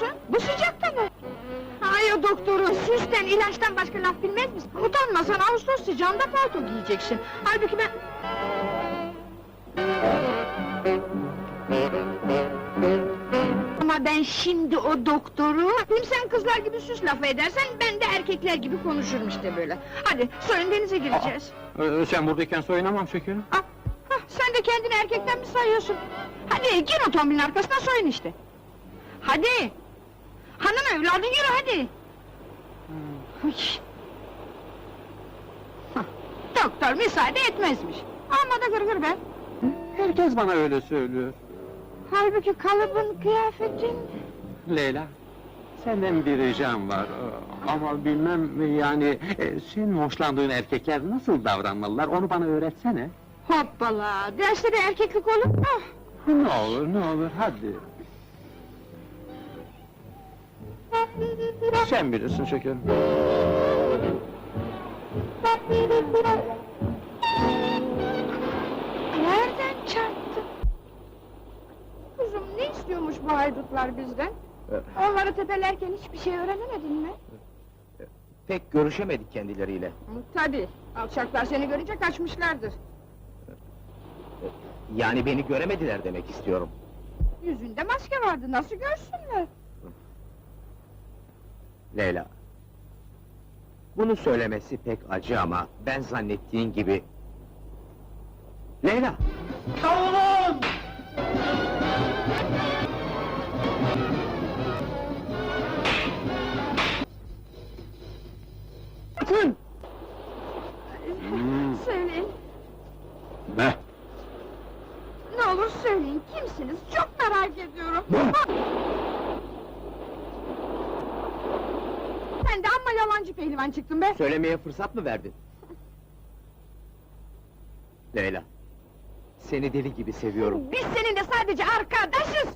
diyorsun? Bu sıcakta mı? Ay o doktoru, süsten, ilaçtan başka laf bilmez misin? Utanmasan Ağustos sıcağında palto giyeceksin. Halbuki ben... Ama ben şimdi o doktoru... Hem sen kızlar gibi süs lafı edersen, ben de erkekler gibi konuşurum işte böyle. Hadi, soyun denize gireceğiz. Ee, sen buradayken soyunamam şekerim. Ah, ah, sen de kendini erkekten mi sayıyorsun? Hadi gir otomobilin arkasına soyun işte. Hadi! Hanım evladım yürü hadi! Hah, Doktor müsaade etmezmiş. Amma da gırgır be! Herkes bana öyle söylüyor. Halbuki kalıbın, kıyafetin... Leyla, senden bir ricam var. Ee, Ama bilmem yani, e, senin hoşlandığın erkekler nasıl davranmalılar, onu bana öğretsene. Hoppala! Derste de erkeklik olur mu? Ne olur, ne olur, hadi. Sen bilirsin şekerim. Nereden çarptı? Kuzum ne istiyormuş bu haydutlar bizden? Onları tepelerken hiçbir şey öğrenemedin mi? Pek görüşemedik kendileriyle. Tabii, alçaklar seni görünce kaçmışlardır. Yani beni göremediler demek istiyorum. Yüzünde maske vardı, nasıl görsünler? Leyla. Bunu söylemesi pek acı ama ben zannettiğin gibi... Leyla! Savunun! Bakın! Hmm. Söyleyin, Ne? ne olur söyleyin, kimsiniz? Çok merak ediyorum. Sen de amma yalancı pehlivan çıktın be! Söylemeye fırsat mı verdin? Leyla, seni deli gibi seviyorum. Biz seninle sadece arkadaşız!